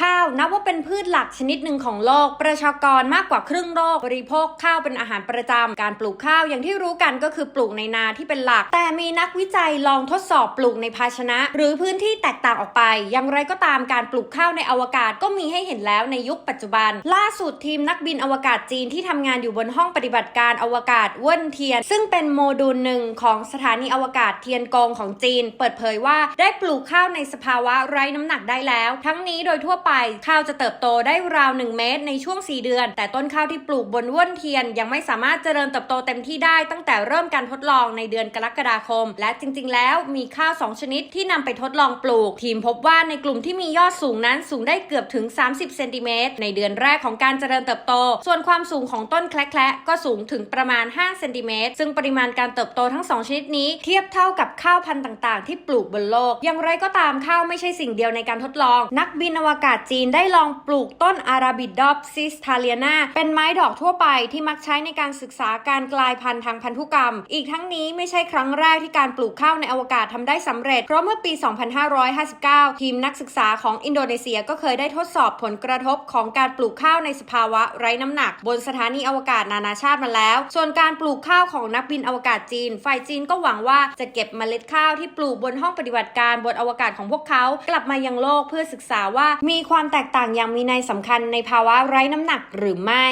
ข้าวนับว่าเป็นพืชหลักชนิดหนึ่งของโลก ประชากรมากกว่าครึ่งโลกบริโภคข้าวเป็นอาหารประจำการปลูกข้าวอย่างที่รู้กันก็คือปลูกในนาที่เป็นหลัก แต่มีนักวิจัยลองทดสอบปลูกในภาชนะ หรือพื้นที่แตกต่างออกไป อย่างไรก็ตามการปลูกข้าวในอวกาศก็มีให้เห็นแล้วในยุคปัจจุบัน ล่าสุดทีมนักบินอวกาศจีนที่ทำงานอยู่บนห้องปฏิบัติการอวกาศเว่นเทียน ซึ่งเป็นโมดูลหนึ่งของสถานีอวกาศเทียนกงของจีน เปิดเผยว่าได้ปลูกข้าวในสภาวะไร้น้ำหนักได้แล้ว ทั้งนี้โดยทั่วไป ข้าวจะเติบโตได้ราว 1 เมตรในช่วง 4 เดือน แต่ต้นข้าวที่ปลูกบนว่นเทียน ยังไม่สามารถเจริญเติบโตเต็มที่ได้ตั้งแต่เริ่มการทดลองในเดือนกรกฎาคม และจริง ๆ แล้วมีข้าว 2 ชนิดที่นำไปทดลองปลูก ทีมพบว่าในกลุ่มที่มียอดสูงนั้นสูงได้เกือบถึง 30 เซนติเมตรในเดือนแรกของการเจริญเติบโต ส่วนความสูงของต้นแคละก็สูงถึงประมาณ 5 เซนติเมตร ซึ่งปริมาณการเติบโตทั้ง 2 ชนิดนี้ เทียบเท่ากับข้าวพันธุ์ต่าง ๆ ที่ปลูกบนโลก อย่างไรก็ตามข้าวไม่ใช่สิ่งเดียวในการทดลอง นักบินอวกาศจีนได้ลองปลูกต้นอาราบิดดอปซิสทาเลียนาเป็นไม้ดอกทั่วไปที่มักใช้ในการศึกษาการกลายพันธุ์ทางพันธุกรรม อีกทั้งนี้ไม่ใช่ครั้งแรกที่การปลูกข้าวในอวกาศทำได้สำเร็จ เพราะเมื่อปี 2559 ทีมนักศึกษาของอินโดนีเซียก็เคยได้ทดสอบผลกระทบของการปลูกข้าวในสภาวะไร้น้ำหนัก บนสถานีอวกาศนานาชาติมาแล้ว ส่วนการปลูกข้าวของนักบินอวกาศจีน ฝ่ายจีนก็หวังว่าจะเก็บเมล็ดข้าวที่ปลูกบนห้องปฏิบัติการบนอวกาศของพวกเขา กลับมายังโลกเพื่อศึกษาว่ามีความแตกต่างอย่างมีนัยสำคัญในภาวะไร้น้ำหนักหรือไม่